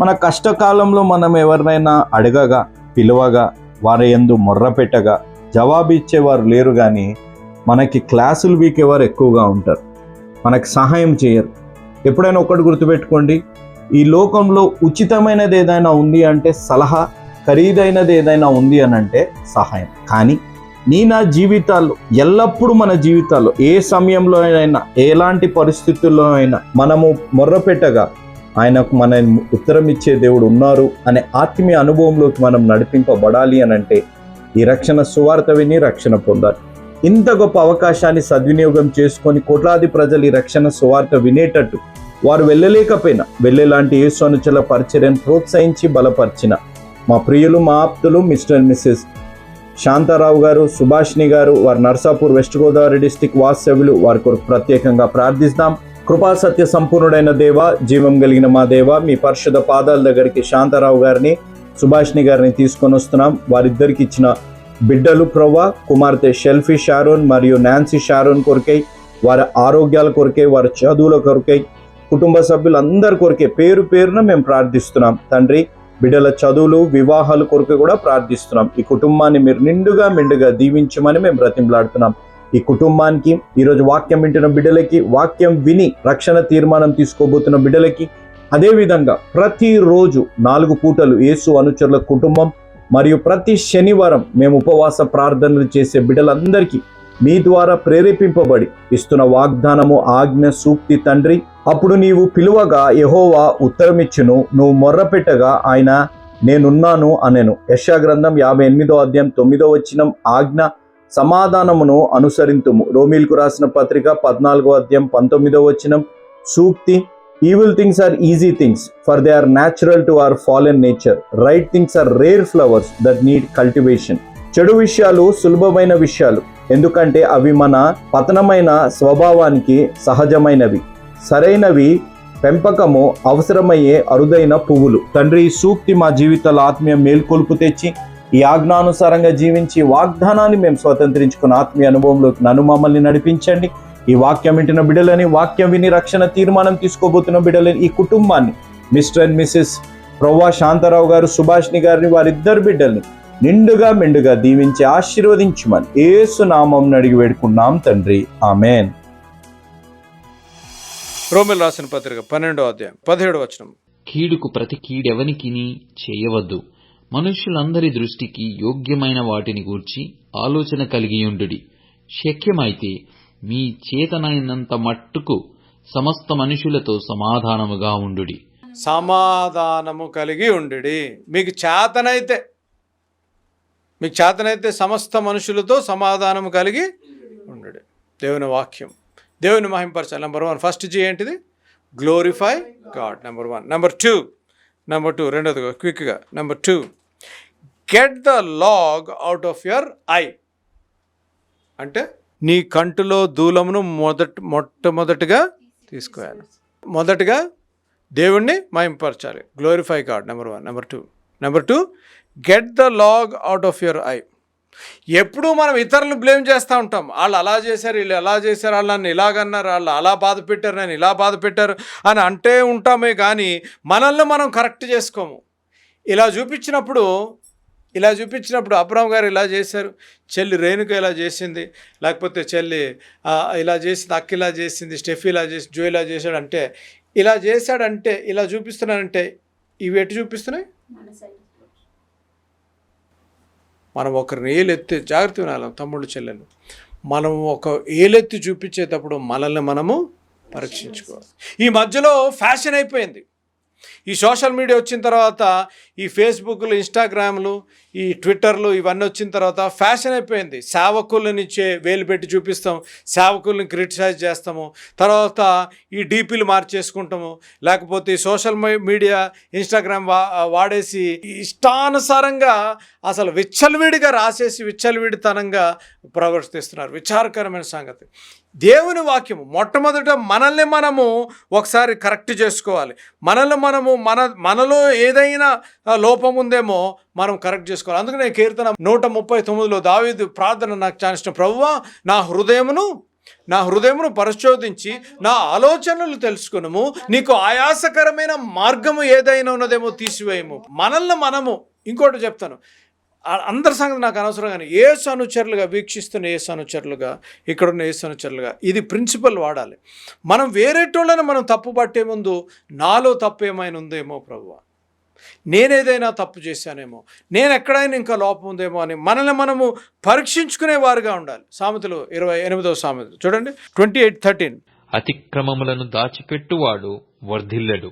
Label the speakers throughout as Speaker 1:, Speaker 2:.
Speaker 1: మన కష్టకాలంలో మనం ఎవరినైనా అడగగా పిలవగా వారి ఎందు మొర్ర పెట్టగా జవాబు ఇచ్చేవారు లేరు కానీ మనకి క్లాసులు వీకేవారు ఎక్కువగా ఉంటారు. మనకి సహాయం చేయరు. ఎప్పుడైనా ఒకటి గుర్తుపెట్టుకోండి ఈ లోకంలో ఉచితమైనది ఏదైనా ఉంది అంటే సలహా ఖరీదైనది ఏదైనా ఉంది అని అంటే సహాయం. కానీ నీ నా జీవితాల్లో ఎల్లప్పుడూ మన జీవితాల్లో ఏ సమయంలో అయినా ఎలాంటి పరిస్థితుల్లో అయినా మనము మొర్రపెట్టగా ఆయనకు మన ఉత్తరం ఇచ్చే దేవుడు ఉన్నారు అనే ఆత్మీయ అనుభవంలోకి మనం నడిపింపబడాలి అని అంటే ఈ రక్షణ సువార్త విని రక్షణ పొందాలి. ఇంత గొప్ప అవకాశాన్ని సద్వినియోగం చేసుకొని కోట్లాది ప్రజలు ఈ రక్షణ సువార్త వినేటట్టు వారు వెళ్ళలేకపోయినా వెళ్ళేలాంటి యేసు అనుచల పరిచర్యను ప్రోత్సహించి బలపరిచిన మా ప్రియులు మా ఆప్తులు మిస్టర్ అండ్ మిస్సెస్ శాంతారావు గారు సుభాష్ని గారు వారి నర్సాపూర్ వెస్ట్ గోదావరి డిస్టిక్ వాస్తవ్యులు వారి కొరకు ప్రత్యేకంగా ప్రార్థిస్తాం. కృపా సత్య సంపూర్ణుడైన దేవ జీవం కలిగిన మా దేవ మీ పరిశుద్ధ పాదాల దగ్గరికి శాంతారావు గారిని సుభాష్ని గారిని తీసుకొని వస్తున్నాం. వారిద్దరికి ఇచ్చిన బిడ్డలు ప్రవ్వ కుమార్తె షెల్ఫీ షారోన్ మరియు నాన్సీ షారోన్ కొరకై వారి ఆరోగ్యాల కొరకై వారి చదువుల కొరకై కుటుంబ సభ్యులందరి కొరకే పేరు పేరున మేము ప్రార్థిస్తున్నాం. తండ్రి బిడ్డల చదువులు వివాహాల కొరకు కూడా ప్రార్థిస్తున్నాం. ఈ కుటుంబాన్ని మీరు నిండుగా మెండుగా దీవించమని మేము బ్రతిమలాడుతున్నాం. ఈ కుటుంబానికి ఈరోజు వాక్యం వింటున్న బిడ్డలకి వాక్యం విని రక్షణ తీర్మానం తీసుకోబోతున్న బిడ్డలకి అదేవిధంగా ప్రతిరోజు నాలుగు పూటలు యేసు అనుచరుల కుటుంబం మరియు ప్రతి శనివారం మేము ఉపవాస ప్రార్థనలు చేసే బిడ్డలందరికీ మీ ద్వారా ప్రేరేపింపబడి ఇస్తున్న వాగ్దానము ఆజ్ఞ సూక్తి తండ్రి అప్పుడు నీవు పిలువగా యహోవా ఉత్తరమిచ్చును నువ్వు మొర్రపెట్టగా ఆయన నేనున్నాను అనెను. యశా గ్రంథం యాభై ఎనిమిదో అధ్యాయం తొమ్మిదో వచ్చినం ఆజ్ఞ సమాధానమును అనుసరింతుము. రోమిల్కు రాసిన పత్రిక పద్నాలుగో అధ్యాయం పంతొమ్మిదో వచ్చినం సూక్తి evil things are easy things for they are natural to our fallen nature right things are rare flowers that need cultivation చెడు విషయాలు సులభమైన విషయాలు ఎందుకంటే అవి మన పతనమైన స్వభావానికి సహజమైనవి. సరైనవి పెంపకము అవసరమయ్యే అరుదైన పువ్వులు. తండ్రి సూక్తి మా జీవితాల ఆత్మీయ మేల్కొల్పు తెచ్చి ఈ ఆజ్ఞానుసారంగా జీవించి వాగ్దానాన్ని మేము స్వతంత్రించుకున్న ఆత్మీయ అనుభవంలోకి నన్ను మమ్మల్ని నడిపించండి. ఈ వాక్యం వింటున్న బిడ్డలని వాక్యం విని రక్షణ తీర్మానం తీసుకోబోతున్న బిడ్డలని ఈ కుటుంబాన్ని మిస్టర్ అండ్ మిస్సెస్ ప్రవ్వా శాంతారావు గారు సుభాష్ని గారిని వారిద్దరు బిడ్డల్ని నిండుగా మెండుగా దీవించి ఆశీర్వదించుమని ఏసు నామం అడిగి వేడుకున్నాం తండ్రి. ఆమెన్.
Speaker 2: రోమిల్ రాసిన పత్రిక పన్నెండో అధ్యాయం పదిహేడు వచనం.
Speaker 3: కీడుకు ప్రతి కీడెవనికిని చేయవద్దు. మనుష్యులందరి దృష్టికి యోగ్యమైన వాటిని గూర్చి ఆలోచన కలిగియుండుడి శక్యమైతే మీ చేతనైనంత మట్టుకు సమస్త మనుషులతో సమాధానముగా ఉండుడి.
Speaker 2: సమాధానము కలిగి ఉండుడి. మీకు చేతనైతే మీకు చేతనైతే సమస్త మనుషులతో సమాధానము కలిగి ఉండుడి. దేవుని వాక్యం. దేవుని మహింపరచాలి. నెంబర్ వన్ ఫస్ట్ జీ ఏంటిది? Glorify God number one number two number two రెండోది క్విక్గా number two get the log out of your eye అంటే నీ కంటిలో దూలమును మొదట మొట్టమొదటిగా తీసుకోవాలి. మొదటగా దేవుణ్ణి మయంపరచాలి glorify God number one number two number two get the log out of your eye ఎప్పుడూ మనం ఇతరులను బ్లేమ్ చేస్తూ ఉంటాం. వాళ్ళు అలా చేశారు వీళ్ళు ఎలా చేశారు వాళ్ళు నన్ను ఇలాగన్నారు వాళ్ళు అలా బాధ పెట్టారు నేను ఇలా బాధ పెట్టారు అని అంటే ఉంటామే కానీ మనల్ని మనం కరెక్ట్ చేసుకోము. ఇలా చూపించినప్పుడు ఇలా చూపించినప్పుడు అబ్రామ్ గారు ఇలా చేశారు. చెల్లి రేణుక ఇలా చేసింది. లేకపోతే చెల్లి ఇలా చేసింది అక్క ఇలా చేసింది స్టెఫ్ ఇలా చేసి జో ఇలా చేశాడు అంటే ఇలా చేశాడంటే ఇలా చూపిస్తున్నానంటే ఇవి ఎటు చూపిస్తున్నాయి? మనం ఒకరిని ఏలెత్తి జాగ్రత్త వినాలి తమ్ముళ్ళు చెల్లెలు మనం ఒక ఏలెత్తి చూపించేటప్పుడు మనల్ని మనము పరీక్షించుకోవాలి ఈ మధ్యలో ఫ్యాషన్ అయిపోయింది. ఈ సోషల్ మీడియా వచ్చిన తర్వాత ఈ ఫేస్బుక్లు ఇన్స్టాగ్రామ్లు ఈ ట్విట్టర్లు ఇవన్నీ వచ్చిన తర్వాత ఫ్యాషన్ అయిపోయింది. సేవకులని చే వేలు పెట్టి చూపిస్తాం సేవకుల్ని క్రిటిసైజ్ చేస్తాము. తర్వాత ఈ డీపీలు మార్చేసుకుంటాము. లేకపోతే ఈ సోషల్ మీడియా ఇన్స్టాగ్రామ్ వా వాడేసి ఇష్టానుసారంగా అసలు విచ్చలవిడిగా రాసేసి విచ్చలవిడితనంగా ప్రవర్తిస్తున్నారు. విచారకరమైన సంగతి. దేవుని వాక్యము మొట్టమొదట మనల్ని మనము ఒకసారి కరెక్ట్ చేసుకోవాలి. మనల్ని మనము మన మనలో ఏదైనా లోపం ఉందేమో మనం కరెక్ట్ చేసుకోవాలి. అందుకనే కీర్తన నూట ముప్పై తొమ్మిదిలో దావీదు ప్రార్థన నాకు చానిష్టం ప్రభువా నా హృదయమును నా హృదయమును పరిశోధించి నా ఆలోచనలు తెలుసుకునము. నీకు ఆయాసకరమైన మార్గము ఏదైనా ఉన్నదేమో తీసివేయము. మనల్ని మనము ఇంకోటి చెప్తాను. అందరి సంగతి నాకు అనవసరం కానీ ఏ అనుచరులుగా వీక్షిస్తున్న ఏ అనుచరులుగా ఇక్కడున్న ఏ అనుచరులుగా ఇది ప్రిన్సిపల్ వాడాలి. మనం వేరేటోళ్ళని మనం తప్పు పట్టే ముందు నాలో తప్పు ఏమైనా ఉందేమో ప్రభువా? నేనేదైనా తప్పు చేశానేమో? నేను ఎక్కడైనా ఇంకా లోపం ఉందేమో అని మనల్ని మనము పరీక్షించుకునే వారుగా ఉండాలి. సామెతలు ఇరవై ఎనిమిదవ సామెత చూడండి. Twenty eight thirteen.
Speaker 3: అతిక్రమములను దాచిపెట్టువాడు వర్ధిల్లడు.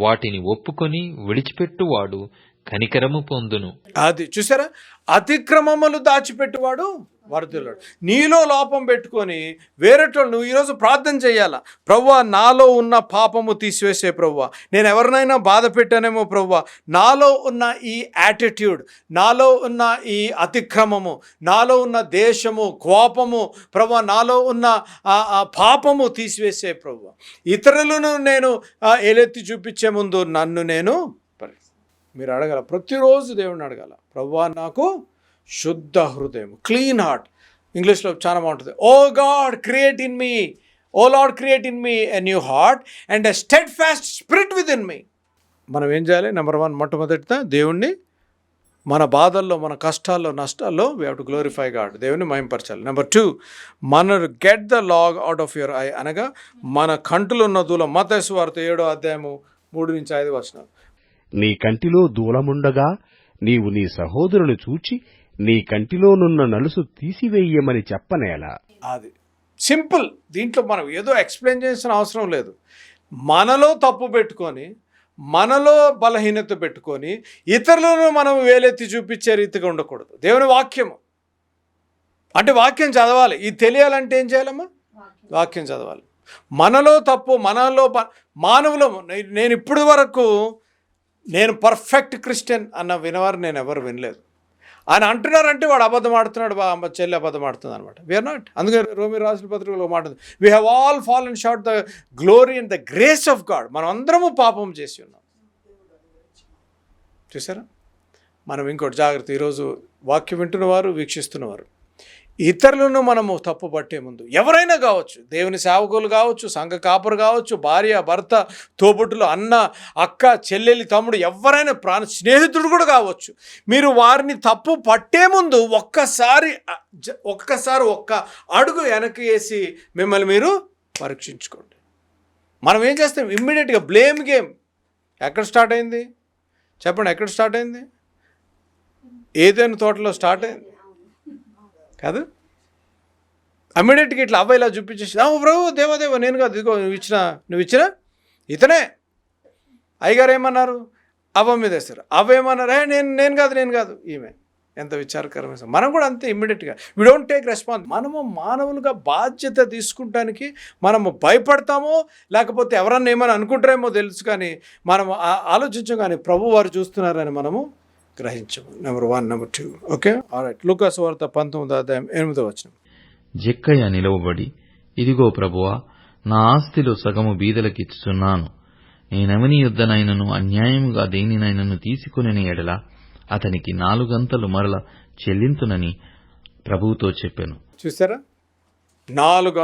Speaker 3: వాటిని ఒప్పుకొని విడిచిపెట్టువాడు కనికరము పొందును.
Speaker 2: అది చూసారా? అతిక్రమములు దాచిపెట్టువాడు వరదలాడు నీలో లోపం పెట్టుకొని వేరేటోళ్ళు నువ్వు ఈరోజు ప్రార్థన చేయాలా? ప్రవ్వా నాలో ఉన్న పాపము తీసివేసే ప్రవ్వా. నేను ఎవరినైనా బాధ పెట్టానేమో ప్రవ్వా. నాలో ఉన్న ఈ యాటిట్యూడ్ నాలో ఉన్న ఈ అతిక్రమము నాలో ఉన్న దేశము కోపము ప్రవ్వా నాలో ఉన్న ఆ పాపము తీసివేసే ప్రవ్వా. ఇతరులను నేను ఏలెత్తి చూపించే ముందు నన్ను నేను మీరు అడగాల ప్రతిరోజు దేవుడిని అడగాల ప్రవ్వా నాకు శుద్ధ హృదయం క్లీన్ హార్ట్. ఇంగ్లీష్లో చాలా బాగుంటుంది O God create in me O Lord create in me a new heart and a steadfast spirit within me. మనం ఏం చేయాలి? నెంబర్ వన్ మొట్టమొదటిగా దేవుణ్ణి మన బాధల్లో మన కష్టాల్లో నష్టాల్లో we have to glorify God దేవుని మయంపరచాలి నెంబర్ టూ మన get the log out of your eye అనగా మన కంటులో ఉన్న దూలం మతేసు వార్త ఏడో అధ్యాయము మూడు నుంచి ఐదు వచనాలు.
Speaker 4: నీ కంటిలో దూలముండగా నీవు నీ సహోదరుని చూచి నీ కంటిలోనున్న నలుసు తీసివేయమని చెప్పనేలా.
Speaker 2: అది. సింపుల్. దీంట్లో మనం ఏదో ఎక్స్ప్లెయిన్ చేసిన అవసరం లేదు. మనలో తప్పు పెట్టుకొని మనలో బలహీనత పెట్టుకొని ఇతరులను మనం వేలెత్తి చూపించే రీతిగా ఉండకూడదు. దేవుని వాక్యము. అంటే వాక్యం చదవాలి. ఇది తెలియాలంటే ఏం చేయాలమ్మా? వాక్యం. చదవాలి. మనలో తప్పు మనలో నే- నేను ఇప్పుడు వరకు నేను పర్ఫెక్ట్ క్రిస్టియన్ అన్న వినవారు నేను ఎవరు వినలేదు. ఆయన అంటున్నారంటే వాడు అబద్ధం ఆడుతున్నాడు బా అమ్మ చెల్లి అబద్ధం ఆడుతుంది అనమాట వీఆర్ నాట్ అందుకని రోమి రాసిన పత్రికలో ఒక మాట we have all fall and short the glory and the grace of God మనం అందరము పాపం చేసి ఉన్నాం. చూసారా? మనం ఇంకోటి జాగ్రత్త. ఈరోజు వాక్యం వింటున్నవారు వీక్షిస్తున్నవారు. ఇతరులను మనము తప్పు పట్టే ముందు. ఎవరైనా కావచ్చు దేవుని సేవకులు కావచ్చు సంఘ కాపురు కావచ్చు భార్య భర్త తోబుట్టులు అన్న అక్క చెల్లెలి తమ్ముడు ఎవరైనా ప్రాణ స్నేహితుడు కూడా కావచ్చు. మీరు వారిని తప్పు పట్టే ముందు ఒక్కసారి ఒక్కసారి ఒక్క అడుగు వెనక్కి వేసి మిమ్మల్ని మీరు పరీక్షించుకోండి. మనం ఏం చేస్తాం? ఇమ్మీడియట్గా బ్లేమ్ గేమ్. ఎక్కడ స్టార్ట్ అయింది? చెప్పండి ఎక్కడ స్టార్ట్ అయింది? ఏదైనా తోటలో స్టార్ట్ అయింది? కాదు? అమ్మీడియట్గా ఇట్లా అబ్బాయి ఇలా చూపించేసి "ఆ, ప్రభు దేవదేవ నేను కాదు ఇదిగో నువ్వు ఇచ్చిన నువ్వు ఇచ్చిన ఇతనే. అయ్యగారు ఏమన్నారు? అవ్వ మీద వేస్తారు. అవ్వ ఏమన్నారు? "ఏ, నేను నేను కాదు నేను కాదు. ఈమె ఎంత విచారకరమైన మనం కూడా అంతే ఇమ్మీడియట్గా. వి డోంట్ టేక్ రెస్పాన్స్ మనము మానవులుగా బాధ్యత తీసుకుంటానికి మనము భయపడతామో లేకపోతే ఎవరన్నా ఏమైనా అనుకుంటారేమో తెలుసు కానీ మనము ఆలోచించం కానీ ప్రభు వారు చూస్తున్నారని మనము గ్రహించము. Number one number two okay right లూకాస్ వార్త పంతొమ్మిదో అధ్యాయం ఎనిమిదో వచ్చిన
Speaker 3: జక్కయ్య నిలవబడి ఇదిగో ప్రభువా నా ఆస్తిలో సగము బీదలకిచ్చుచున్నాను నేనెవని యుద్ధనైనను అన్యాయముగా దేనినైనను తీసుకుని ఎడల అతనికి నాలుగంతలు మరల చెల్లింతునని ప్రభువుతో చెప్పాను.
Speaker 2: చూసారా? నాలుగు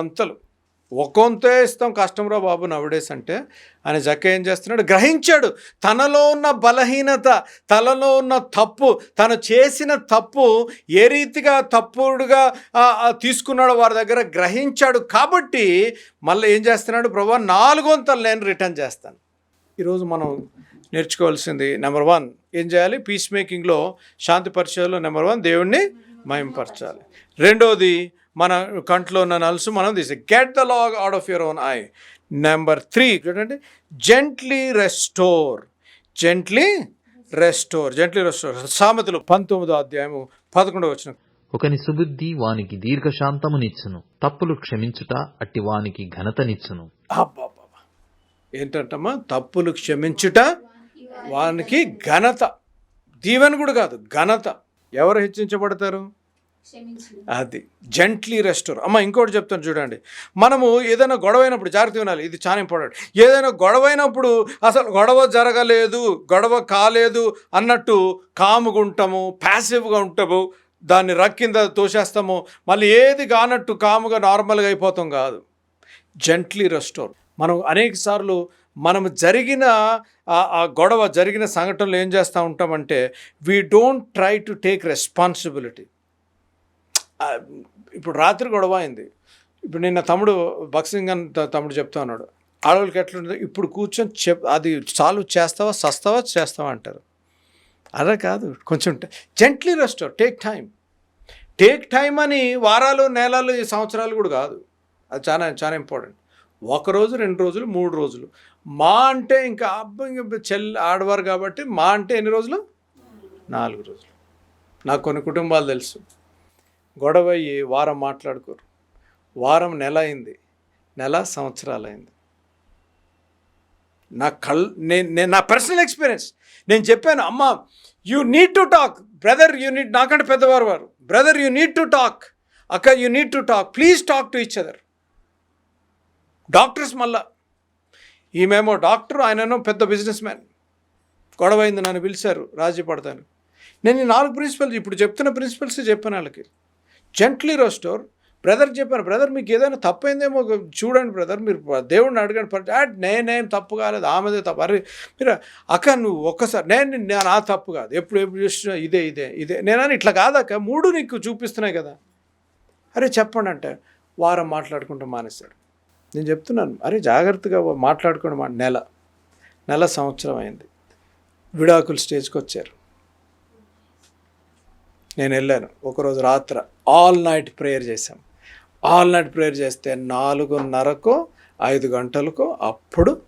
Speaker 2: అంతలు ఒక్కొంతే ఇస్తాం కష్టంరా బాబు నవడేస్ అంటే ఆయన జక్క ఏం చేస్తున్నాడు? గ్రహించాడు. తనలో ఉన్న బలహీనత తనలో ఉన్న తప్పు తను చేసిన తప్పు ఏ రీతిగా తప్పుడుగా తీసుకున్నాడు తీసుకున్నాడో వారి దగ్గర గ్రహించాడు కాబట్టి మళ్ళీ ఏం చేస్తున్నాడు ప్రభా? నాలుగు వంతలు నేను రిటర్న్ చేస్తాను. ఈరోజు మనం నేర్చుకోవాల్సింది నెంబర్ వన్ ఏం చేయాలి? పీస్ మేకింగ్లో శాంతి పరిచయాలు నెంబర్ వన్ దేవుణ్ణి మయంపరచాలి రెండోది మన కంట్లో ఉన్న నలుసు మనం తీసి. Get the log out of your own eye number three చూడండి gently restore gently restore gently restore సామెతలు పంతొమ్మిదో అధ్యాయము పదకొండవ వచ్చిన
Speaker 3: ఒకని సుబుద్ధి వానికి దీర్ఘశాంతమునిచ్చును. తప్పులు క్షమించుట అట్టి వానికి ఘనతనిచ్చును.
Speaker 2: ఏంటంటమ్మా? తప్పులు క్షమించుట వానికి ఘనత. దీవెన కూడా కాదు ఘనత. ఎవరు హెచ్చించబడతారు? అది. జెంట్లీ రెస్టోర్ అమ్మ ఇంకోటి చెప్తాను చూడండి. మనము ఏదైనా గొడవైనప్పుడు జాగ్రత్త వినాలి ఇది చాలా ఇంపార్టెంట్ ఏదైనా గొడవైనప్పుడు అసలు గొడవ జరగలేదు గొడవ కాలేదు అన్నట్టు కాముగుంటాము ప్యాసివ్గా ఉంటాము దాన్ని రక్కింద తోసేస్తాము. మళ్ళీ ఏది కానట్టు కాముగా నార్మల్గా అయిపోతాం కాదు. జెంట్లీ రెస్టోర్ మనం అనేక సార్లు మనం జరిగిన ఆ గొడవ జరిగిన సంఘటనలు ఏం చేస్తూ ఉంటామంటే we don't try to take responsibility ఇప్పుడు రాత్రి గొడవ అయింది. ఇప్పుడు నిన్న తమ్ముడు బక్సింగ్ అని తమ్ముడు చెప్తా ఉన్నాడు. ఆడవాళ్ళకి ఎట్లుంటుంది? ఇప్పుడు కూర్చొని చెప్ అది సాల్వ్ చేస్తావా సస్తావా చేస్తావా అంటారు. అలా కాదు కొంచెం gently restore take time take time అని వారాలు నెలలు ఈ సంవత్సరాలు కూడా కాదు. అది చాలా చాలా ఇంపార్టెంట్ ఒక రోజు రెండు రోజులు మూడు రోజులు. మా అంటే ఇంకా అబ్బా ఇంకా చెల్లి ఆడవారు కాబట్టి మా అంటే ఎన్ని రోజులు? నాలుగు రోజులు. నాకు కొన్ని కుటుంబాలు తెలుసు. గొడవ అయ్యి వారం మాట్లాడుకోరు. వారం నెల అయింది. నెల సంవత్సరాలు అయింది నా కల్ నేను నా పర్సనల్ ఎక్స్పీరియన్స్ నేను చెప్పాను అమ్మ you need to talk brother you need నాకంటే పెద్దవారు వారు. Brother you need to talk అక్క you need to talk please talk to each other doctors మళ్ళా ఈమెమో డాక్టర్ ఆయనను పెద్ద బిజినెస్ మ్యాన్ గొడవ అయింది నన్ను పిలిచారు రాజీ పడతాను నేను నాలుగు ప్రిన్సిపల్స్ ఇప్పుడు చెప్తున్న ప్రిన్సిపల్స్ చెప్పాను వాళ్ళకి జెంట్లీ రెస్టోర్ బ్రదర్ చెప్పాను బ్రదర్ మీకు ఏదైనా తప్పైందేమో చూడండి బ్రదర్ మీరు దేవుడిని అడగండి. పర్- నేనేం తప్పు కాలేదు. ఆమెదే తప్పు. అరే మీరు అక్క నువ్వు ఒక్కసారి నేను నేను నా తప్పు కాదు. ఎప్పుడు ఎప్పుడు చూసినా ఇదే ఇదే ఇదే. నేనని ఇట్లా కాదక్క మూడు నీకు చూపిస్తున్నాయి కదా. అరే చెప్పండి అంటే వారం మాట్లాడుకుంటూ మానేశాడు. నేను చెప్తున్నాను అరే జాగ్రత్తగా మాట్లాడుకోండి మా నెల నెల సంవత్సరం అయింది. విడాకులు స్టేజ్కి వచ్చారు. నేను వెళ్ళాను ఒకరోజు రాత్ర ఆల్ నైట్ ప్రేయర్ చేశాం. ఆల్ నైట్ ప్రేయర్ చేస్తే నాలుగున్నరకు ఐదు గంటలకు అప్పుడు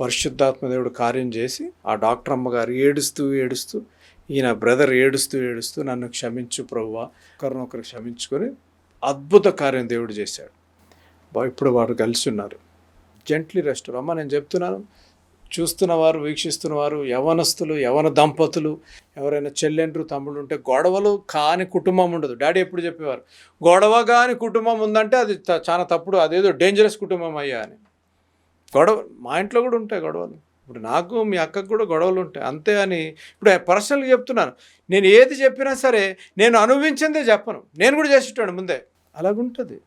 Speaker 2: పరిశుద్ధాత్మ దేవుడు కార్యం చేసి ఆ డాక్టర్ అమ్మగారు ఏడుస్తూ ఏడుస్తూ ఈయన బ్రదర్ ఏడుస్తూ ఏడుస్తూ నన్ను క్షమించు ప్రభువా ఒకరినొకరు క్షమించుకొని అద్భుత కార్యం దేవుడు చేశాడు. ఇప్పుడు వాడు కలిసి ఉన్నారు. జెంట్లీ రెస్టోర్ అమ్మ నేను చెప్తున్నాను చూస్తున్నవారు వీక్షిస్తున్నవారు యవనస్తులు యవన దంపతులు ఎవరైనా చెల్లెండ్రు తమ్ముడు ఉంటే గొడవలు కాని కుటుంబం ఉండదు. డాడీ ఎప్పుడు చెప్పేవారు? గొడవ కాని కుటుంబం ఉందంటే అది చాలా తప్పుడు అదేదో డేంజరస్ కుటుంబం అయ్యా అని. గొడవ మా ఇంట్లో కూడా ఉంటాయి గొడవలు. ఇప్పుడు నాకు మీ అక్కకు కూడా గొడవలు ఉంటాయి. అంతే అని ఇప్పుడు పర్సనల్గా చెప్తున్నాను. నేను ఏది చెప్పినా సరే నేను అనుభవించిందే చెప్పను. నేను కూడా చేసేటాను ముందే. అలాగుంటుంది.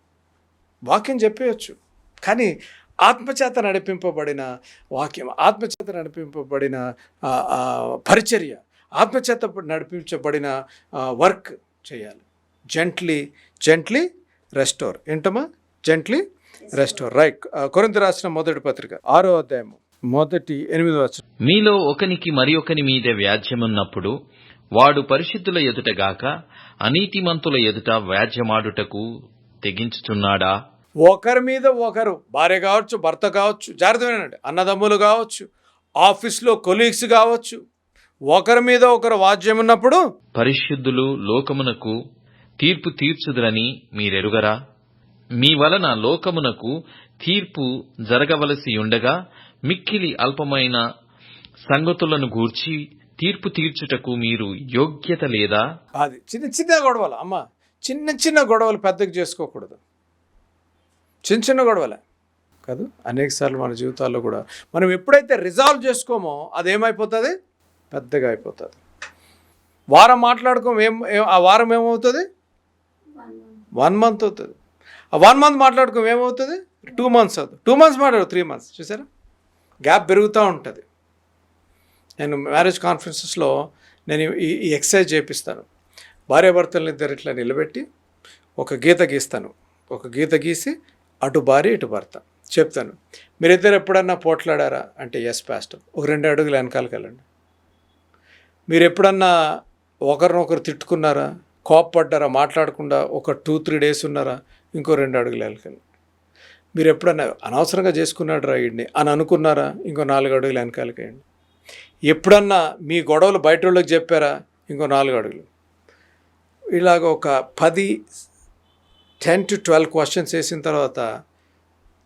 Speaker 2: వాక్యం చెప్పేయచ్చు. కానీ ఆత్మచేత నడిపింపబడిన వాక్యం ఆత్మచేత నడిపింపబడిన పరిచర్య ఆత్మచేత నడిపించబడిన వర్క్ చేయాలి. జెంట్లీ జెంట్లీ రెస్టోర్ ఏంటమ్మా? జెంట్లీ రెస్టోర్ రైట్ కొరింత రాసిన మొదటి పత్రిక ఆరో అధ్యాయము మొదటి ఎనిమిది వచ్చిన
Speaker 3: మీలో ఒకనికి మరి ఒకని మీద వ్యాజ్యమున్నప్పుడు వాడు పరిశుద్ధుల ఎదుటగాక అనీతిమంతుల ఎదుట వ్యాజ్యమాడుటకు తెగించుచున్నాడా?
Speaker 2: ఒకరి మీద ఒకరు భార్య కావచ్చు భర్త కావచ్చు జాగ్రత్త వినండి అన్నదమ్ములు కావచ్చు ఆఫీస్లో కొలీగ్స్ కావచ్చు ఒకరి మీద ఒకరు వాద్యం ఉన్నప్పుడు
Speaker 3: పరిశుద్ధులు లోకమునకు తీర్పు తీర్చుదురని మీరెరుగరా? మీ వలన లోకమునకు తీర్పు జరగవలసి ఉండగా మిక్కిలి అల్పమైన సంగతులను గూర్చి తీర్పు తీర్చుటకు మీరు యోగ్యత లేదా?
Speaker 2: అది చిన్న చిన్న గొడవలు అమ్మ చిన్న చిన్న గొడవలు పెద్దగా చేసుకోకూడదు. చిన్న చిన్న గొడవలే. కాదు అనేక సార్లు మన జీవితాల్లో కూడా మనం ఎప్పుడైతే రిజాల్వ్ చేసుకోమో అది ఏమైపోతుంది పెద్దగా అయిపోతుంది. వారం మాట్లాడుకోం ఏం ఆ వారం ఏమవుతుంది? వన్ మంత్ అవుతుంది. ఆ వన్ మంత్ మాట్లాడుకోం ఏమవుతుంది? టూ మంత్స్ అవుతుంది. టూ మంత్స్ మాట్లాడు త్రీ మంత్స్ చూసారా? గ్యాప్ పెరుగుతూ ఉంటుంది. నేను మ్యారేజ్ కాన్ఫరెన్సెస్లో నేను ఈ ఈ ఎక్సర్సైజ్ చేపిస్తాను. భార్యాభర్తలని ఇద్దరు ఇట్లా నిలబెట్టి ఒక గీత గీస్తాను. ఒక గీత గీసి అటు భార్య ఇటు భర్త. చెప్తాను. మీరిద్దరు ఎప్పుడన్నా పోట్లాడారా? అంటే ఎస్ పాస్టర్ ఒక రెండు అడుగులు వెనకాలకి వెళ్ళండి మీరు ఎప్పుడన్నా ఒకరినొకరు తిట్టుకున్నారా? కోప్పడ్డారా? మాట్లాడకుండా ఒక టూ త్రీ డేస్ ఉన్నారా? ఇంకో రెండు అడుగులు వెనకాలి మీరు ఎప్పుడన్నా అనవసరంగా చేసుకున్నాడు రా వీడిని అని అనుకున్నారా? ఇంకో నాలుగు అడుగులు వెనకాలకేయండి ఎప్పుడన్నా మీ గొడవలు బయట వాళ్ళకి చెప్పారా? ఇంకో నాలుగు అడుగులు. ఇలాగ ఒక పది టెన్ టు ట్వెల్వ్ క్వశ్చన్స్ వేసిన తర్వాత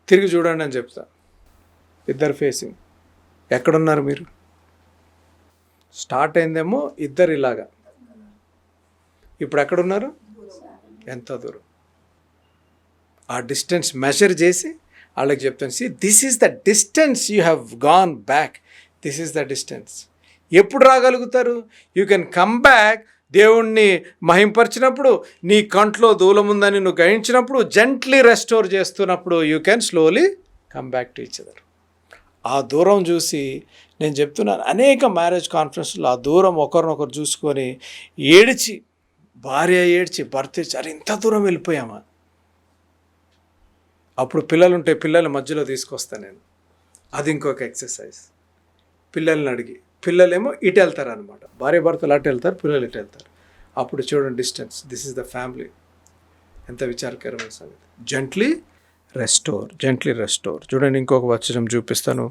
Speaker 2: తిరిగి చూడండి అని చెప్తా. ఇద్దరు ఫేసింగ్ ఎక్కడున్నారు మీరు? స్టార్ట్ అయిందేమో ఇద్దరు ఇలాగా. ఇప్పుడు ఎక్కడున్నారు? ఎంత దూరం? ఆ డిస్టెన్స్ మెజర్ చేసి వాళ్ళకి చెప్తాను. See this is the distance you have gone back this is the distance ఎప్పుడు రాగలుగుతారు? యూ కెన్ కమ్ బ్యాక్ దేవుణ్ణి మహింపరిచినప్పుడు నీ కంట్లో దూలముందని ఉందని నువ్వు గ్రహించినప్పుడు జెంట్లీ రెస్టోర్ చేస్తున్నప్పుడు you can slowly come back to each other ఆ దూరం చూసి నేను చెప్తున్నాను అనేక మ్యారేజ్ కాన్ఫరెన్స్లో ఆ దూరం ఒకరినొకరు చూసుకొని ఏడిచి భార్య ఏడ్చి భర్త అరే ఇంత దూరం వెళ్ళిపోయామా? అప్పుడు పిల్లలు ఉంటే పిల్లల మధ్యలో తీసుకొస్తాను నేను. అది ఇంకొక ఎక్సర్సైజ్ పిల్లల్ని అడిగి పిల్లలేమో ఇటు వెళ్తారు అనమాట భార్య భర్తలు అటు వెళ్తారు పిల్లలు ఇటు వెళ్తారు. అప్పుడు చూడండి distance. This is the family ఎంత విచారకరమైన సంగతి. జెంట్లీ రెస్టోర్ జెంట్లీ రెస్టోర్ చూడండి ఇంకొక వచనం చూపిస్తాను.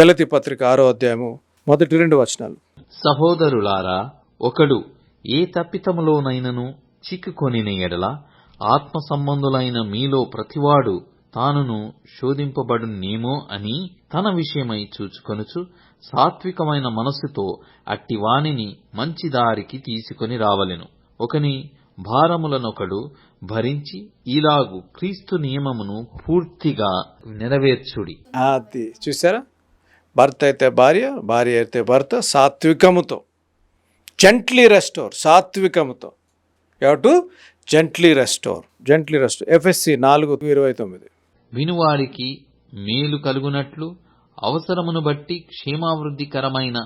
Speaker 2: గలతి పత్రిక ఆరో అధ్యాయము మొదటి రెండు వచనాలు.
Speaker 3: సహోదరులారా ఒకడు ఏ తప్పితములోనైనను చిక్కుకొనిన ఎడల ఆత్మ సంబంధులైన మీలో ప్రతివాడు తానును శోధింపబడునేమో అని తన విషయమై చూచుకొనుచు సాత్వికమైన మనస్సుతో అట్టి వానిని మంచి దారికి తీసుకొని రావలెను. ఒకని భారములనొకడు భరించి ఇలాగు క్రీస్తు నియమమును పూర్తిగా నెరవేర్చుడి.
Speaker 2: అది చూసారా భర్త అయితే భార్య భార్య అయితే భర్త సాత్వికముతో. Gently restore సాత్వికముతో. To gently restore gently restore FSC నాలుగు ఇరవై తొమ్మిది.
Speaker 3: వినువారికి మేలు కలుగునట్లు అవసరమును బట్టి క్షేమావృద్ధికరమైన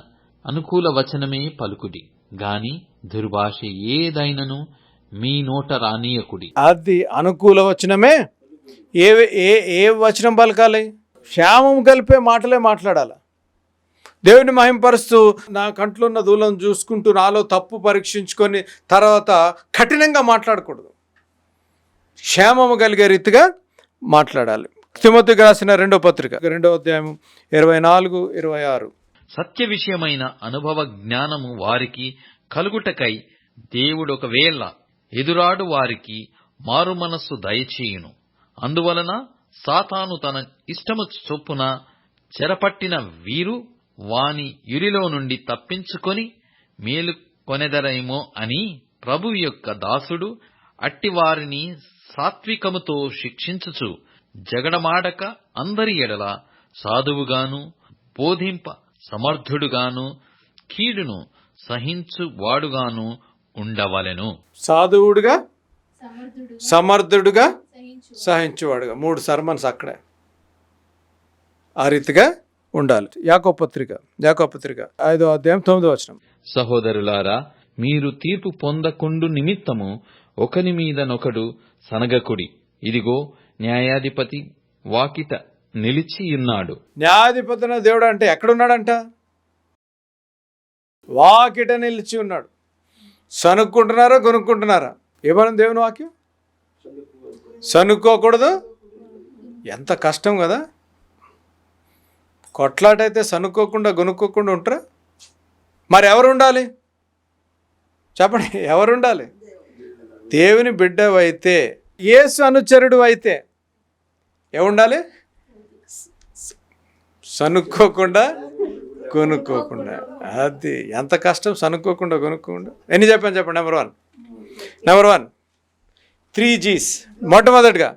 Speaker 3: అనుకూల వచనమే పలుకుడి. గాని దుర్భాష ఏదైనను మీ నోట రానీయకుడి.
Speaker 2: అది అనుకూల వచనమే? ఏ ఏ ఏ వచనం పలకాలి? శ్యామం కలిపే మాటలే మాట్లాడాలి. దేవుని మహింపరుస్తూ నా కంట్లో ఉన్న దూలను చూసుకుంటూ నాలో తప్పు పరీక్షించుకొని తర్వాత కఠినంగా మాట్లాడకూడదు. క్షేమము కలిగే రీతిగా మాట్లాడాలి. తిమోతికి రాసిన రెండో పత్రిక రెండో అధ్యాయం ఇరవై నాలుగు ఇరవై ఆరు.
Speaker 3: సత్య విషయమైన అనుభవ జ్ఞానము వారికి కలుగుటకై దేవుడు ఒకవేళ ఎదురాడు వారికి మారు మనస్సు దయచేయును. అందువలన సాతాను తన ఇష్టము చొప్పున చెరపట్టిన వీరు వాని యురిలో నుండి తప్పించుకొని మేలు కొనెదరేమో అని ప్రభు యొక్క దాసుడు అట్టి వారిని సాత్వికముతో శిక్షించుచు జగడమాడక అందరి ఎడల సాధువుగాను బోధింప సమర్థుడుగాను కీడును సహించు వాడుగాను ఉండవలెను.
Speaker 2: సాధువుడుగా సమర్థుడుగా సహించువాడుగా. మూడు సర్మన్స్ అక్కడే. ఆ రీతిగా ఉండాలి. యాకో పత్రిక యాకో పత్రిక ఐదో అధ్యాయం తొమ్మిదో వచనం.
Speaker 3: సహోదరులారా మీరు తీర్పు పొందకుండు నిమిత్తము ఒకని మీదనొకడు సనగకుడి. ఇదిగో న్యాయాధిపతి వాకిట నిలిచియున్నాడు
Speaker 2: న్యాయాధిపతిన దేవుడు అంటే ఎక్కడున్నాడంట? వాకిట నిలిచి ఉన్నాడు. సనుక్కుంటున్నారా కొనుక్కుంటున్నారా ఏమన్నా దేవుని వాక్యం? సనుక్కోకూడదు. ఎంత కష్టం కదా. కొట్లాటైతే సనుక్కోకుండా కొనుక్కోకుండా ఉంటారా? మరి ఎవరు ఉండాలి చెప్పండి ఎవరు ఉండాలి దేవుని బిడ్డవైతే ఏసు అనుచరుడు అయితే ఏముండాలి? సనుక్కోకుండా కొనుక్కోకుండా. అది ఎంత కష్టం సనుక్కోకుండా కొనుక్కోకుండా. ఎన్ని చెప్పాను చెప్పండి number one number one three Gs మొట్టమొదటిగా.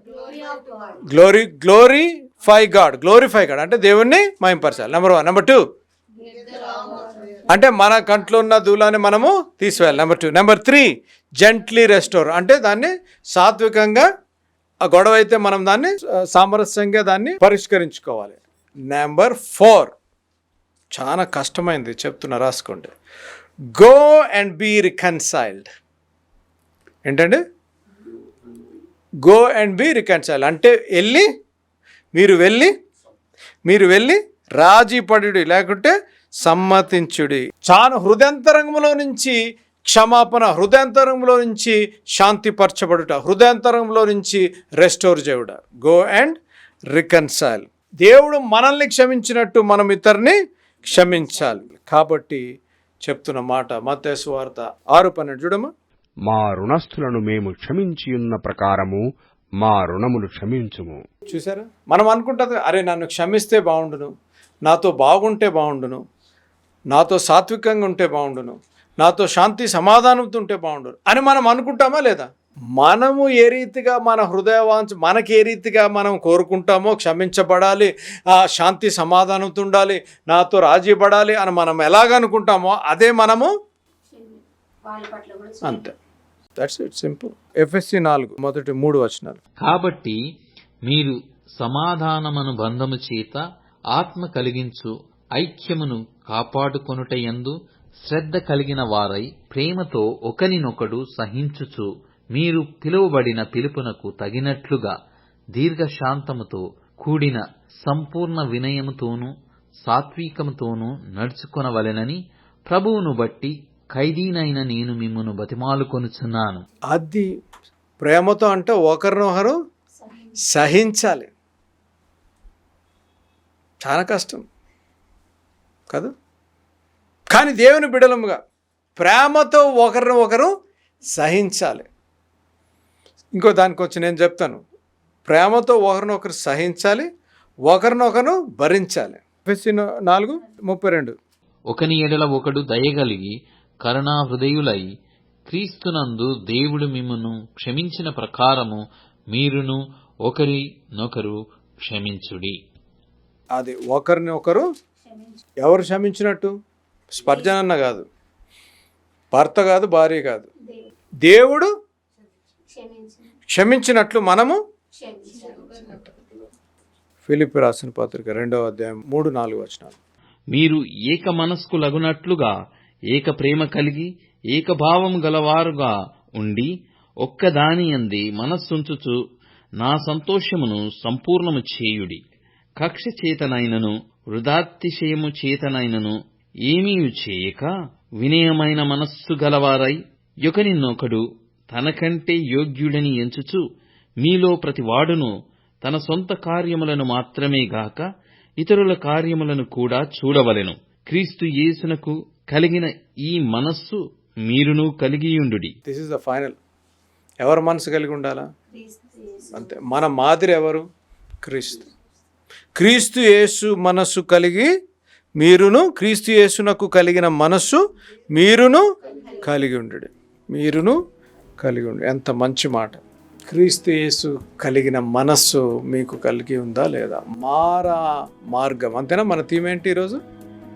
Speaker 2: Glory glorify God glorify God అంటే దేవుణ్ణి మహింపరచాలి. నెంబర్ వన్ నెంబర్ టూ అంటే మన కంట్లో ఉన్న దూలాన్ని మనము తీసివేయాలి. Number two number three gently restore అంటే దాన్ని సాత్వికంగా ఆ గొడవ అయితే మనం దాన్ని సామరస్యంగా దాన్ని పరిష్కరించుకోవాలి. నెంబర్ ఫోర్ చాలా కష్టమైంది చెప్తున్నా రాసుకోండి. గో అండ్ బీ రికన్సైల్డ్ ఏంటండి? గో అండ్ బీ రికన్సైల్డ్ అంటే వెళ్ళి మీరు వెళ్ళి మీరు వెళ్ళి రాజీ పడుడి లేకుంటే సమ్మతించుడి. చాలా హృదయంతరంగంలో నుంచి క్షమాపణ హృదయంతరంలో నుంచి శాంతిపరచబడుట హృదయంతరంలో నుంచి రెస్టోర్ చేయుట. గో అండ్ రికన్సైల్ దేవుడు మనల్ని క్షమించినట్టు మనం ఇతరుని క్షమించాలి. కాబట్టి చెప్తున్న మాట మత్తేసు వార్త ఆరు పన్నెండు చూడమ్మా.
Speaker 4: మా రుణస్థులను మేము క్షమించియున్న ప్రకారము మా రుణములు క్షమించుము.
Speaker 2: చూసారా? మనం అనుకుంటుంది అరే నన్ను క్షమిస్తే బాగుండును నాతో బాగుంటే బాగుండును నాతో సాత్వికంగా ఉంటే బాగుండును. నాతో శాంతి సమాధానంతో ఉంటే బాగుండును అని మనం అనుకుంటామా లేదా? మనము ఏ రీతిగా మన హృదయవాంఛ మనకి ఏ రీతిగా మనం కోరుకుంటామో క్షమించబడాలి ఆ శాంతి సమాధానంతో ఉండాలి నాతో రాజీ పడాలి అని మనం ఎలాగ అనుకుంటామో అదే మనము అంతే. దట్స్ ఇట్ సింపుల్ ఎఫ్ఎస్సి నాలుగు మొదటి మూడు వచనాలు.
Speaker 3: కాబట్టి మీరు సమాధానమను బంధము చేత ఆత్మ కలిగించు ఐక్యమును కాపాడుకొనుట ఎందు శ్రద్ధ కలిగిన వారై ప్రేమతో ఒకరినొకడు సహించుచు మీరు పిలువబడిన పిలుపునకు తగినట్లుగా దీర్ఘశాంతముతో కూడిన సంపూర్ణ వినయముతోనూ సాత్వికముతోనూ నడుచుకొనవలెనని ప్రభువును బట్టి ఖైదీనైన నేను మిమ్మను బతిమాలుకొనుచున్నాను.
Speaker 2: అది ప్రేమతో అంటే ఒకరినొకరు సహించాలి. చాలా కష్టం. కదా? కానీ దేవుని బిడలముగా ప్రేమతో ఒకరిని ఒకరు సహించాలి. ఇంకో దానికి వచ్చి నేను చెప్తాను. ప్రేమతో ఒకరినొకరు సహించాలి ఒకరినొకరు భరించాలి. ఎఫ్ఎస్సి నాలుగు ముప్పై రెండు.
Speaker 3: ఒకని ఎడల ఒకడు దయగలిగి కరుణా హృదయులై క్రీస్తునందు దేవుడు మిమ్మును క్షమించిన ప్రకారము మీరును ఒకరినొకరు క్షమించుడి.
Speaker 2: అది ఒకరిని ఒకరు ఎవరు క్షమించినట్టు? స్పర్జనన్న కాదు. భర్త కాదు భార్య కాదు. దేవుడు క్షమించినట్లు మనము ఫిలిప్ రాసిన పత్రిక రెండవ అధ్యాయం మూడు నాలుగు వచనాలు.
Speaker 3: మీరు ఏక మనస్కులగునట్లుగా ఏక ప్రేమ కలిగి ఏక భావం గలవారుగా ఉండి ఒక్కదాని అంది మనస్సుంచుచు నా సంతోషమును సంపూర్ణము చేయుడి. కక్ష చేతనైనను వృధాతిశయము చేతనైనను ఏమీ చేయక వినయమైన మనస్సు గలవారై ఒకనిన్నొకడు తనకంటే యోగ్యుడని ఎంచుచు మీలో ప్రతివాడును తన సొంత కార్యములను మాత్రమే గాక ఇతరుల కార్యములను కూడా చూడవలెను. క్రీస్తు యేసునకు కలిగిన ఈ మనస్సు మీరును కలిగియుండుడి.
Speaker 2: దిస్ ఇస్ ద ఫైనల్ ఎవరు మనసు కలిగి ఉండాలా? అంతే. మన మాదిరి ఎవరు? క్రీస్తు. క్రీస్తు యేసు మనస్సు కలిగి మీరును క్రీస్తు యేసునకు కలిగిన మనస్సు మీరును కలిగి ఉండడు. మీరును కలిగి ఉండు. ఎంత మంచి మాట. క్రీస్తు యేసు కలిగిన మనస్సు మీకు కలిగి ఉందా లేదా? మారా మార్గం. అంతేనా? మన థీమ్ ఏంటి ఈరోజు?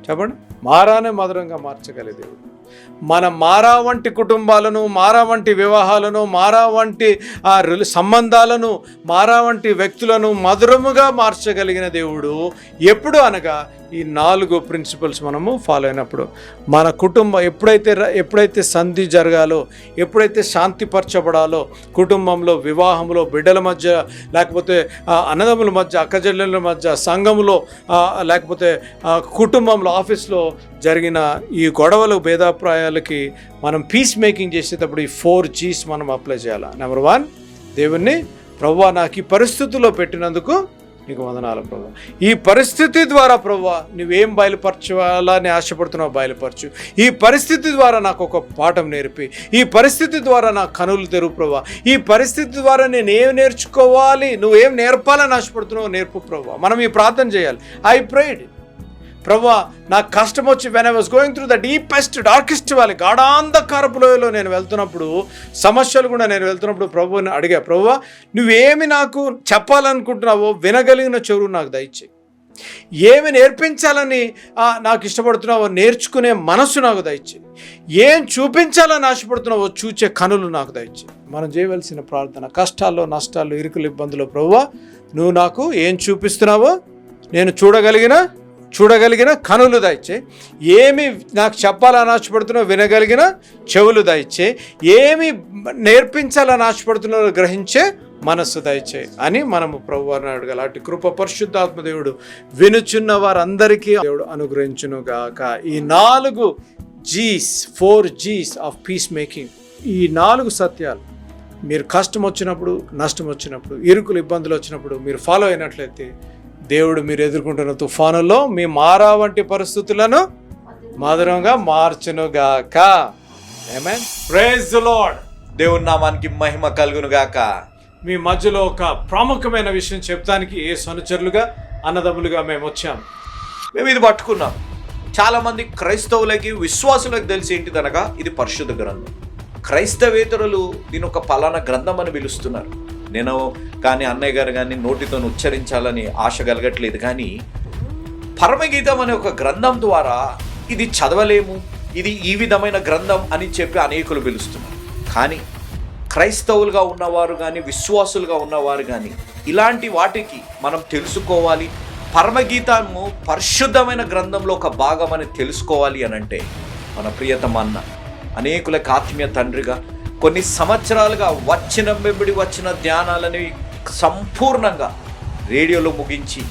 Speaker 2: చెప్పండి. మారానే మధురంగా మార్చగలిగే దేవుడు. మన మారా వంటి కుటుంబాలను మారా వంటి వివాహాలను మారా వంటి ఆ సంబంధాలను మారా వంటి వ్యక్తులను మధురముగా మార్చగలిగిన దేవుడు ఎప్పుడు అనగా ఈ నాలుగు ప్రిన్సిపల్స్ మనము ఫాలో అయినప్పుడు. మన కుటుంబం ఎప్పుడైతే ఎప్పుడైతే సంధి జరగాలో ఎప్పుడైతే శాంతిపరచబడాలో కుటుంబంలో వివాహంలో బిడ్డల మధ్య లేకపోతే అన్నదమ్ముల మధ్య అక్కజెల్లెల మధ్య సంఘంలో లేకపోతే కుటుంబంలో ఆఫీస్లో జరిగిన ఈ గొడవలు భేదాభిప్రాయాలకి మనం పీస్ మేకింగ్ చేసేటప్పుడు ఈ ఫోర్ జీస్ మనం అప్లై చేయాలి? నెంబర్ వన్ దేవుణ్ణి ప్రవ్వా నాకు ఈ పరిస్థితుల్లో పెట్టినందుకు నీకు వందనాలు ప్రభు ఈ పరిస్థితి ద్వారా ప్రభు నువ్వేం బయలుపరచాలని ఆశపడుతున్నావు బయలుపరచు. ఈ పరిస్థితి ద్వారా నాకు ఒక పాఠం నేర్పి. ఈ పరిస్థితి ద్వారా నా కనులు తెరువు ప్రభు ఈ పరిస్థితి ద్వారా నేను ఏం నేర్చుకోవాలి నువ్వేం నేర్పాలని ఆశపడుతున్నావు నేర్పు ప్రభు మనం ఈ ప్రార్థన చేయాలి. ఐ ప్రైడ్ ప్రభా నాకు కష్టం వచ్చి when I was going through the deepest darkest valley గాఢాంధకారపు లోయలో నేను వెళ్తున్నప్పుడు సమస్యలు కూడా నేను వెళ్తున్నప్పుడు ప్రభువుని అడిగా ప్రభువా నువ్వేమి నాకు చెప్పాలనుకుంటున్నావో వినగలిగిన చెరువు నాకు దయచేయి. ఏమి నేర్పించాలని నాకు ఇష్టపడుతున్నావో నేర్చుకునే మనసు నాకు దయచేయి. ఏం చూపించాలని ఆశపడుతున్నావో చూచే కనులు నాకు దయచేయి. మనం చేయవలసిన ప్రార్థన కష్టాల్లో నష్టాల్లో ఇరుకులు ఇబ్బందులు ప్రభువా నువ్వు నాకు ఏం చూపిస్తున్నావో నేను చూడగలిగిన చూడగలిగిన కనులు దయచే ఏమి నాకు చెప్పాలని ఆశపడుతున్నావు వినగలిగిన చెవులు దయచే ఏమి నేర్పించాలని ఆశపడుతున్నారో గ్రహించే మనస్సు దయచే అని మనము ప్రభు వారిని అడగాలి. అటు కృప పరిశుద్ధాత్మ దేవుడు వినుచున్న వారందరికీ దేవుడు అనుగ్రహించును గాక ఈ నాలుగు Gs four Gs of peacemaking ఈ నాలుగు సత్యాలు మీరు కష్టం వచ్చినప్పుడు నష్టం వచ్చినప్పుడు ఇరుకులు ఇబ్బందులు వచ్చినప్పుడు మీరు ఫాలో అయినట్లయితే దేవుడు మీరు ఎదుర్కొంటున్న తుఫానులో మీ మారా వంటి పరిస్థితులను మధురంగా మార్చునుగాక. ప్రైజ్ లార్డ్
Speaker 1: దేవుని నామానికి మహిమ కలుగును గాక
Speaker 2: మీ మధ్యలో ఒక ప్రాముఖ్యమైన విషయం చెప్తానికి ఏ సనుచరులుగా అన్నదమ్ములుగా మేము వచ్చాం.
Speaker 1: మేము ఇది పట్టుకున్నాం. చాలా మంది క్రైస్తవులకి విశ్వాసులకు తెలిసి ఏంటిదనగా ఇది పరిశుద్ధ గ్రంథం. క్రైస్తవేతరులు దీని ఒక పలానా గ్రంథం అని పిలుస్తున్నారు. నేను కానీ అన్నయ్య గారు కానీ నోటితో ఉచ్చరించాలని ఆశ కలగట్లేదు. కానీ పరమగీతం అనే ఒక గ్రంథం ద్వారా ఇది చదవలేము ఇది ఈ విధమైన గ్రంథం అని చెప్పి అనేకులు పిలుస్తున్నారు. కానీ క్రైస్తవులుగా ఉన్నవారు కానీ విశ్వాసులుగా ఉన్నవారు కానీ ఇలాంటి వాటికి మనం తెలుసుకోవాలి. పరమగీతము పరిశుద్ధమైన గ్రంథంలో ఒక భాగం అని తెలుసుకోవాలి అని అంటే మన ప్రియతమ అన్న అనేకులకు ఆత్మీయ తండ్రిగా కొన్ని సంవత్సరాలుగా వచ్చిన వెంబడి వచ్చిన ధ్యానాలని సంపూర్ణంగా రేడియోలో ముగించి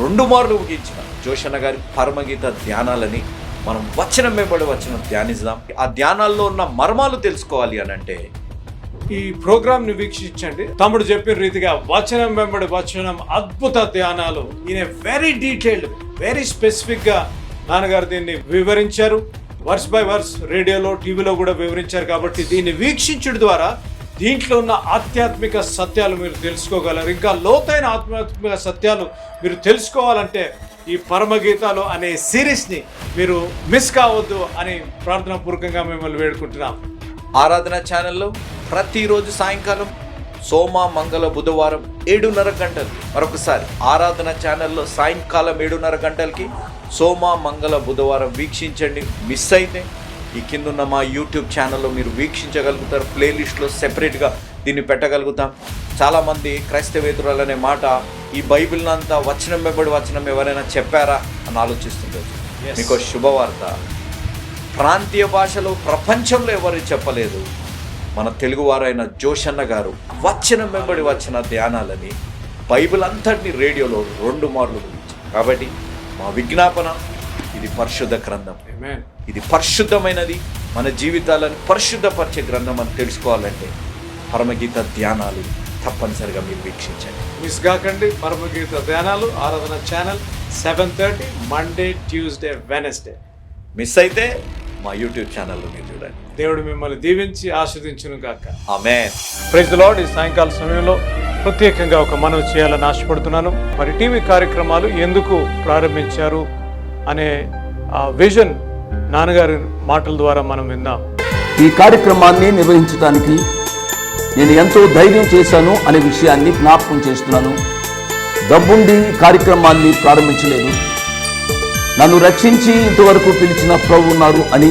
Speaker 1: రెండు మార్లు ముగించిన జోషన్న గారి పరమగీత ధ్యానాలని మనం వచనం వెంబడి వచ్చిన ధ్యానిద్దాం. ఆ ధ్యానాల్లో ఉన్న మర్మాలు తెలుసుకోవాలి అని అంటే
Speaker 2: ఈ ప్రోగ్రామ్ని వీక్షించండి. తమ్ముడు చెప్పిన రీతిగా వచనం వెంబడి వచనం అద్భుత ధ్యానాలు. ఈయన వెరీ డీటెయిల్డ్ వెరీ స్పెసిఫిక్గా నాన్నగారు దీన్ని వివరించారు. వర్స్ బై వర్స్ రేడియోలో టీవీలో కూడా వివరించారు కాబట్టి దీన్ని వీక్షించడం ద్వారా దీంట్లో ఉన్న ఆధ్యాత్మిక సత్యాలు మీరు తెలుసుకోగలరు. ఇంకా లోతైన ఆధ్యాత్మిక సత్యాలు మీరు తెలుసుకోవాలంటే ఈ పరమగీతాలు అనే సిరీస్ని మీరు మిస్ కావద్దు అని ప్రార్థనా పూర్వకంగా మిమ్మల్ని వేడుకుంటున్నాం.
Speaker 1: ఆరాధన ఛానల్లో ప్రతిరోజు సాయంకాలం సోమ మంగళ బుధవారం ఏడున్నర గంటలు మరొకసారి ఆరాధన ఛానల్లో సాయంకాలం ఏడున్నర గంటలకి సోమ మంగళ బుధవారం వీక్షించండి మిస్ అయితే ఈ కిందున్న మా యూట్యూబ్ ఛానల్లో మీరు వీక్షించగలుగుతారు ప్లేలిస్ట్లో సెపరేట్గా దీన్ని పెట్టగలుగుతాం. చాలామంది క్రైస్తవేతురాలు అనే మాట ఈ బైబిల్ అంతా వచనం వెంబడి వచనం ఎవరైనా చెప్పారా? అని ఆలోచిస్తుంటారు.
Speaker 2: Yes.
Speaker 1: మీకు శుభవార్త. ప్రాంతీయ భాషలో ప్రపంచంలో ఎవరు చెప్పలేదు? మన తెలుగువారైన జోషన్న గారు వచ్చిన వెంబడి వచ్చిన ధ్యానాలని బైబిల్ అంతటిని రేడియోలో రెండు మార్లు కాబట్టి మా విజ్ఞాపన ఇది పరిశుద్ధ గ్రంథం. ఇది పరిశుద్ధమైనది. మన జీవితాలను పరిశుద్ధపరిచే గ్రంథం అని తెలుసుకోవాలంటే పరమగీత ధ్యానాలు తప్పనిసరిగా మీరు వీక్షించండి.
Speaker 2: మిస్ కాకండి పరమగీత ధ్యానాలు ఆరాధన channel seven thirty Monday Tuesday Wednesday
Speaker 1: miss అయితే మా యూట్యూబ్ ఛానల్లో మీరు చూడండి.
Speaker 2: దేవుడు మిమ్మల్ని దీవించి ఆస్వాదించును గాక.
Speaker 1: ఆమె
Speaker 2: ప్రైజ్ లార్డ్ ఈ సాయంకాల సమయంలో ప్రత్యేకంగా ఒక మనవి చేయాలని ఆశపడుతున్నాను. మరి టీవీ కార్యక్రమాలు ఎందుకు ప్రారంభించారు అనే ఆ విజన్ నాన్నగారి మాటల ద్వారా మనం విందాం.
Speaker 5: ఈ కార్యక్రమాన్ని నిర్వహించడానికి నేను ఎంతో ధైర్యం చేశాను అనే విషయాన్ని జ్ఞాపకం చేస్తున్నాను. డబ్బుండి కార్యక్రమాన్ని ప్రారంభించలేదు. నన్ను రక్షించి ఇంతవరకు పిలిచిన ప్రభు ఉన్నారు అని